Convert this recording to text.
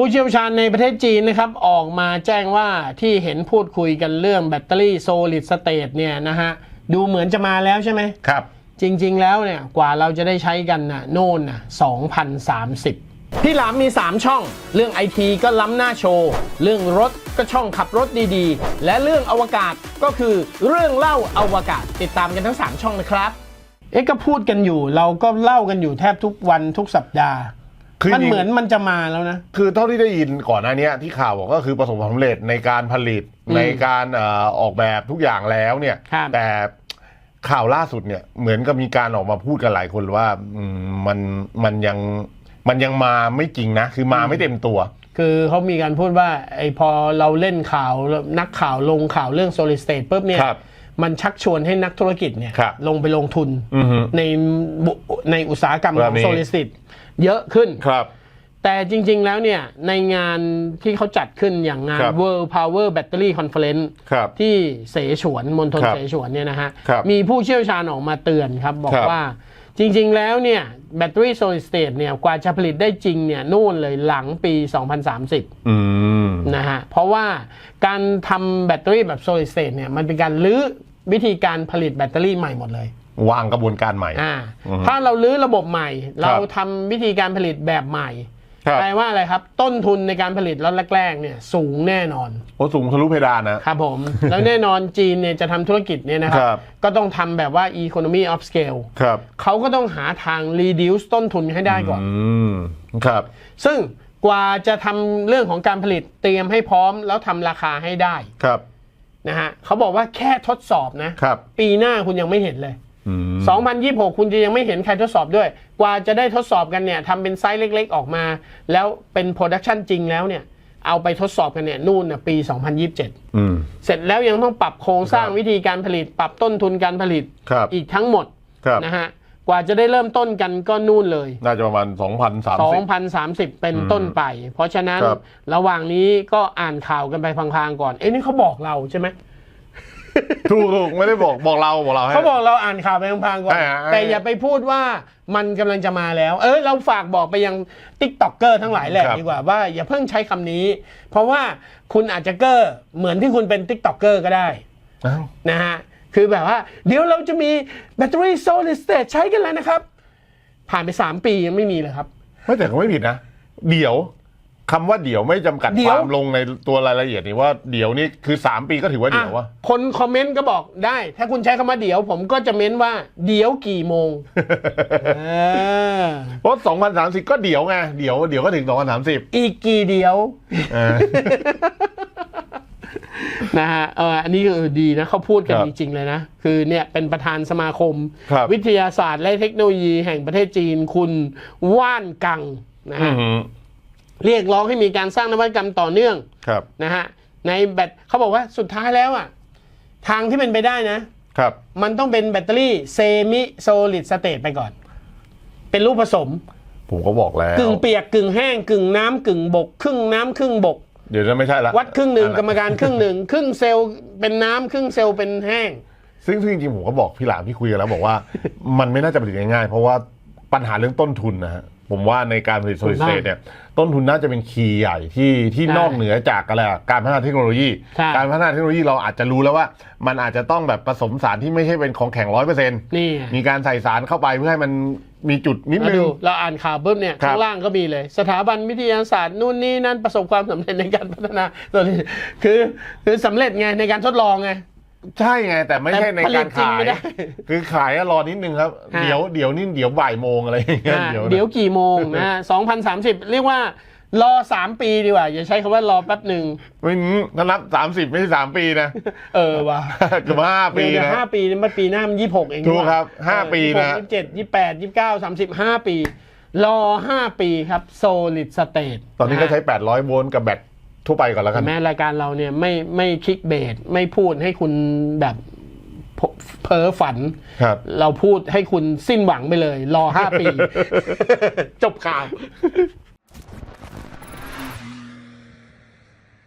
ผู้เชี่ยวชาญในประเทศจีนนะครับออกมาแจ้งว่าที่เห็นพูดคุยกันเรื่องแบตเตอรี่โซลิดสเตทเนี่ยนะฮะดูเหมือนจะมาแล้วใช่ไหมครับ จริงๆแล้วเนี่ยกว่าเราจะได้ใช้กันน่ะโน่นน่ะ2030 พี่หลามมี 3 ช่อง เรื่องไอทีก็ล้ำหน้าโชว์ เรื่องรถก็ช่องขับรถดีๆ และเรื่องอวกาศก็คือเรื่องเล่าอวกาศติดตามกันทั้ง 3 ช่องนะครับ เอ๊ะก็พูดกันอยู่เราก็เล่ากันอยู่แทบทุกวันทุกสัปดาห์ คือมันจริงเหมือนมันจะมาแล้วนะ คือเท่าที่ได้ยินก่อนหน้านี้ที่ข่าวบอกก็คือประสบความสำเร็จในการผลิตอืมในการเอ่อออกแบบทุกอย่างแล้วเนี่ยครับแต่ข่าวล่าสุดเนี่ยเหมือนกับมีการออกมาพูดกันหลายคนว่าอืมมันมันยังมันยังมาไม่จริงนะ คือมาไม่เต็มตัว คือเขามีการพูดว่าไอพอเราเล่นข่าวนักข่าวลงข่าวเรื่อง solid state ปุ๊บเนี่ยครับ มันชักชวนให้นักธุรกิจเนี่ยครับลงไปลงทุนอือฮึ ในบุในอุตสาหกรรมขแบอบงนี้ solid state เยอะขึ้น ครับ แต่จริง ๆ แล้วเนี่ยในงานที่เขาจัดขึ้นอย่างงาน ครับ World Power Battery Conference ครับ ที่เสฉวนมณฑลครับเสฉวนเนี่ยนะฮะ ครับมีผู้เชี่ยวชาญออกมาเตือนครับ บอกครับ ว่าจริง ๆ แล้วเนี่ยแบตเตอรี่โซลิดสเตทเนี่ยกว่าจะผลิตได้จริงเนี่ยนู่นเลยหลังปี 2030 อืม นะฮะ เพราะว่าการทำแบตเตอรี่แบบ solid state เนี่ยมันเป็นการลื้อ วิธีการผลิตแบตเตอรี่ใหม่หมดเลยวางกระบวนการใหม่อ่าอือฮึถ้าเราลื้อระบบใหม่ครัเราบทำวิธีการผลิตแบบใหม่ครับแปลว่าอะไรครับ ต้นทุนในการผลิตรถแรกๆเนี่ยสูงแน่นอนโอ้สูงทะลุเพดานนะครับผม แล้วแน่นอนจีนเนี่ยจะทำธุรกิจเนี่ยนะครัครับก็ต้องทำแบบว่า economy of scale ครับเขาก็ต้องหาทาง reduce ต้นทุนให้ได้ก่อนอืมครับ ซึ่งกว่าจะทำเรื่องของการผลิตเตรียมให้พร้อมแล้วทำราคาให้ได้ครับ นะฮะเขาบอกว่าแค่ทดสอบนะ ครับ ปีหน้าคุณยังไม่เห็นเลย อืม2026 คุณจะยังไม่เห็นใครทดสอบด้วย กว่าจะได้ทดสอบกันเนี่ยทำเป็นไซส์เล็กๆ ออกมา แล้วเป็นโปรดักชันจริงแล้วเนี่ย เอาไปทดสอบกันเนี่ยนู่นน่ะปี 2027 อืม เสร็จแล้วยังต้องปรับโครงสร้างครับวิธีการผลิต ปรับต้นทุนการผลิตครับอีกทั้งหมดครับ นะฮะ กว่าจะได้เริ่มต้นกันก็นู่นเลย น่าจะประมาณ 2,030 2030 เป็นต้นไป เพราะฉะนั้นครับ ระหว่างนี้ก็อ่านข่าวกันไปพลางๆก่อน เอ้นี่เขาบอกเราใช่ไหม ถูกถูกไม่ได้บอกบอกเราบอกเราให้ เขาบอกเราอ่านข่าวไปพลางๆก่อน อ่าอ่า แต่อย่าไปพูดว่ามันกำลังจะมาแล้ว เออเราฝากบอกไปยังติ๊กต็อกเกอร์ทั้งหลายแหละครับดีกว่าว่าอย่าเพิ่งใช้คำนี้ เพราะว่าคุณอาจจะเกอร์เหมือนที่คุณเป็นติ๊กต็อกเกอร์ก็ได้อ้าวนะฮะ คือแบบว่า เดี๋ยวเราจะมีแบตเตอรี่โซลิดสเตทใช้กันแล้วนะครับ ผ่านไป 3 ปียังไม่มีเลยครับ ไม่แต่ก็ไม่ผิดนะ เดี๋ยวคำว่าเดี๋ยวไม่จำกัดเดี๋คยว วามลงในตัวรายละเอียดนี่ว่าเดี๋ยวนี่คือ 3 ปีก็ถือว่าเดี๋ยววะ อะคนคอมเมนต์ก็บอกได้ ถ้าคุณใช้คำว่าเดี๋ยว ผมก็จะเม้นว่า เดี๋ยวกี่โมงเออเพราะ2030 ก็เดี๋ยวไง เดี๋ยวเดี๋ยวก็ถึง 2030อีกกี่เดี๋ยว เออ นะฮะเอออันนี้ก็เออดีนะเขาพูดกันครับจริง ๆ เลยนะ คือเนี่ยเป็นประธานสมาคมครับวิทยาศาสตร์และเทคโนโลยีแห่งประเทศจีนคุณว่านกังนะอืฮะอหือเรียกร้องให้มีการสร้างนวัตกรรมต่อเนื่องครับนะฮะในแบตเขาบอกว่าสุดท้ายแล้วอะทางที่เป็นไปได้นะครับ มันต้องเป็นแบตเตอรี่เซมิโซลิดสเตทไปก่อน เป็นรูปผสม ผมก็บอกแล้ว กึ่งเปียกกึ่งแห้งกึ่งน้ำกึ่งบก ครึ่งน้ำครึ่งบก เดี๋ยวจะไม่ใช่ละวัดครึ่งหนึ่งกรรมอัการครึ่งหนึ่งครึ่งเซลล์เป็นน้ำครึ่งเซลล์เป็นแห้ง ซึ่งซึ่งจริงๆผมก็บอกพี่หลามที่คุยกันแล้วบอกว่า มันไม่น่าจะผลิตง่ายๆ เพราะว่าปัญหาเรื่องต้นทุนนะฮะผมว่าในการผลิตโซลิดถูกต้องสเตทเนี่ยต้นทุนน่าจะเป็นคีย์ใหญ่ที่ที่ใช่นอกเหนือจากอะไรอะการพัฒนาเทคโนโลยี ใช่ การพัฒนาเทคโนโลยีเราอาจจะรู้แล้วว่า มันอาจจะต้องแบบผสมสารที่ไม่ใช่เป็นของแข็งร้อยเปอร์เซ็นต์ นี่ไง มีการใส่สารเข้าไปเพื่อให้มัน มีจุดนิดมานึดูงเราอ่านข่าวปุ๊บเนี่ยครับข้างล่างก็มีเลย สถาบันวิทยาศาสตร์นู่นนี่นั่นประสบความสำเร็จในการพัฒนาตัวนี้คือคือสำเร็จไงในการทดลองไงใช่ไง แต่ไม่ใช่ในแต่ผลิกาตรจริงขายไม่ได้คือขายอะรอนิดนึงครับฮะเดี๋ยวเดี๋ยวนี่เดี๋ยวบ่ายโมงอะไรอย่างเงี้ยอ่าเดี๋ยวเดี๋ยวนะกี่โมงนะ2030เรียกว่า รอ3ปีดีกว่า อย่าใช้คำว่ารอแป๊บหนึ่งไม่ถ้านับสามสิบไม่ใช่สามปีนะเออว่ะเกือบห้าปีเดี๋ยวนะห้าปีนี่มันปีหน้ามันยี่หกเองถูกครับห้าปีนะยี่สิบเจ็ดยี่แปดยี่เก้าสามสิบห้าปี รอห้าปีครับ solid state ตอนนี้ก็ใช้800โวลต์กับแบตทั่วไปก่อนแล้วกันแม้รายการเราเนี่ยไม่ไม่คลิกเบสไม่พูดให้คุณแบบเพ้อเพ้อฝันครับเราพูดให้คุณสิ้นหวังไปเลย รอห้าปี จบข่าว